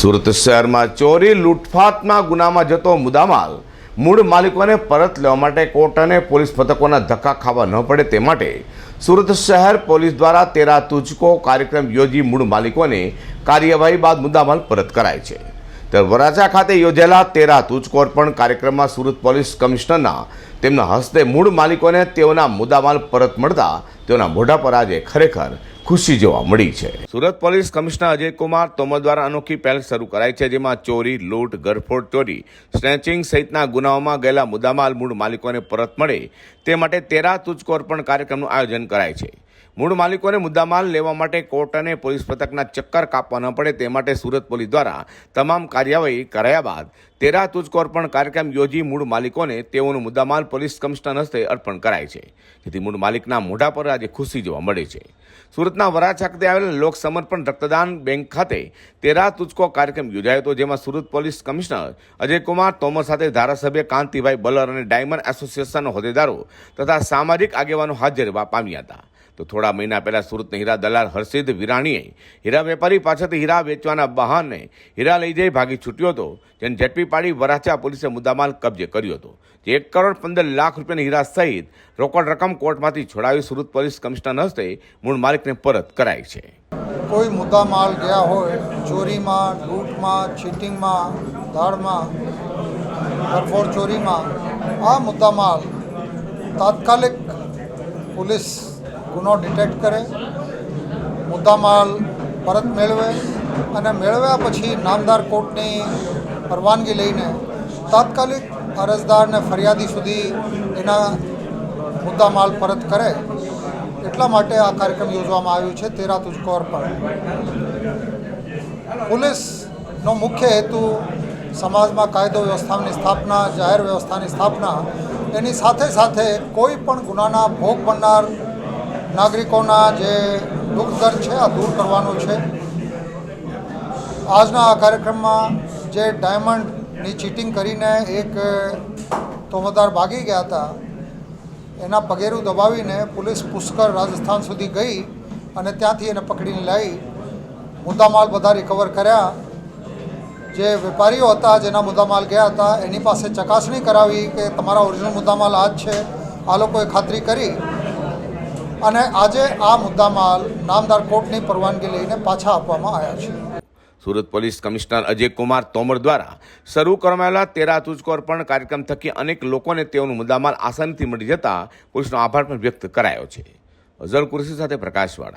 સુરત શહેરમાં ચોરી, લૂંટફાટના ગુનામાં જતો મુદ્દામાલ. મૂળ માલિકોને પરત લેવા માટે કોર્ટ અને પોલીસ મથકોના ધક્કા ખાવા ન પડે તે માટે સુરત શહેર પોલીસ દ્વારા તેરા તુજકો કાર્યક્રમ યોજી મૂળ માલિકોને કાર્યવાહી બાદ મુદ્દામાલ પરત કરાય છે. વરાછા ખાતે યોજાયેલા તેરા તુચકો અર્પણ કાર્યક્રમમાં સુરત પોલીસ કમિશનરના તેમના હસ્તે મૂળ માલિકોને તેઓના મુદ્દામાલ પરત મળતા તેઓના મોઢા પર આજે ખરેખર ખુશી જોવા મળી છે. સુરત પોલીસ કમિશનર અજય કુમાર તોમર દ્વારા અનોખી પહેલ શરૂ કરાઈ છે, જેમાં ચોરી, લૂંટ ગરફોડ ચોરી, સ્નેચિંગ સહિતના ગુનાઓમાં ગયેલા મુદ્દામાલ મૂળ માલિકોને પરત મળે તે માટે તેરા તુચકો અર્પણ કાર્યક્રમનું આયોજન કરાય છે. મૂળ માલિકોને મુદ્દામાલ લેવા માટે કોર્ટ અને પોલીસ પથકના ચક્કર કાપવા ન પડે તે માટે સુરત પોલીસ દ્વારા તમામ કાર્યવાહી કરાયા બાદ તેરા તુજકોર પણ કાર્યક્રમ યોજી મૂળ માલિકોને તેઓનો મુદ્દામાલ પોલીસ કમિશનર હસ્તે અર્પણ કરાય છે. જેથી મૂળ માલિકના મોઢા પર આજે ખુશી જોવા મળે છે. સુરતના વરાછા ખાતે આવેલ લોક સમર્પણ રક્તદાન બેંક ખાતે તેરા તુજકો કાર્યક્રમ યોજાયો હતો, જેમાં સુરત પોલીસ કમિશનર અજય કુમાર તોમર સાથે ધારાસભ્ય કાંતિભાઈ બલર અને ડાયમંડ એસોસિએશનના હોદ્દેદારો તથા સામાજિક આગેવાનો હાજર રહેવા પામ્યા હતા. તો થોડા મહિના પહેલાં સુરતના હીરા દલાલ હર્ષિદ વિરાણીએ હીરા વેપારી પાસેથી હીરા વેચવાના બહાને હીરા લઈ જઈ ભાગી છૂટ્યો હતો, જેને ઝડપી પાડી વરાછા પોલીસે મુદ્દામાલ કબજે કર્યો હતો. જે એક કરોડ પંદર લાખ રૂપિયાની હીરા સહિત રોકડ રકમ કોર્ટમાંથી છોડાવી સુરત પોલીસ કમિશનર હસ્તે મૂળ માલિકને પરત કરાઈ છે. કોઈ મુદ્દા માલ ગયા હોય, ચોરીમાં, લૂંટમાં, ચીટિંગમાં દાળમાં ચોરીમાં, આ મુદ્દા માલ તાત્કાલિક પોલીસ ગુનો ડિટેક્ટ કરે, મુદ્દામાલ પરત મેળવે અને મેળવ્યા પછી નામદાર કોર્ટની પરવાનગી લઈને તાત્કાલિક અરજદારને ફરિયાદી સુધી એના મુદ્દામાલ પરત કરે, એટલા માટે આ કાર્યક્રમ યોજવામાં આવ્યું છે તેરા તુજકોર પર. પોલીસનો મુખ્ય હેતુ સમાજમાં કાયદો વ્યવસ્થાની સ્થાપના, જાહેર વ્યવસ્થાની સ્થાપના, એની સાથે સાથે કોઈ પણ ગુનાના ભોગ બનનાર નાગરિકોના જે દુઃખ દર્દ છે, આ દૂર કરવાનું છે. આજના આ કાર્યક્રમમાં જે ડાયમંડની ચીટિંગ કરીને એક તોમદાર ભાગી ગયા હતા, એના પગેરું દબાવીને પોલીસ પુષ્કર રાજસ્થાન સુધી ગઈ અને ત્યાંથી એને પકડીને લાવી મુદ્દામાલ બધા રિકવર કર્યા. જે વેપારીઓ હતા, જેના મુદ્દામાલ ગયા હતા, એની પાસે ચકાસણી કરાવી કે તમારા ઓરિજિનલ મુદ્દામાલ આ જ છે, આ લોકોએ ખાતરી કરી. અને આજે આ મુદ્દામાલ નામદાર કોર્ટની પરવાનગી લઈને પાછા આપવામાં આવ્યા છે. સુરત પોલીસ કમિશનર અજય કુમાર તોમર દ્વારા શરૂ કરવામાં તેરા તુજકો અર્પણ કાર્યક્રમ થકી અનેક લોકોને તેઓનું મુદ્દામાલ આસાનીથી મળી જતા પોલીસનો આભાર પણ વ્યક્ત કરાયો છે. અઝર કુરશી સાથે પ્રકાશવાળા.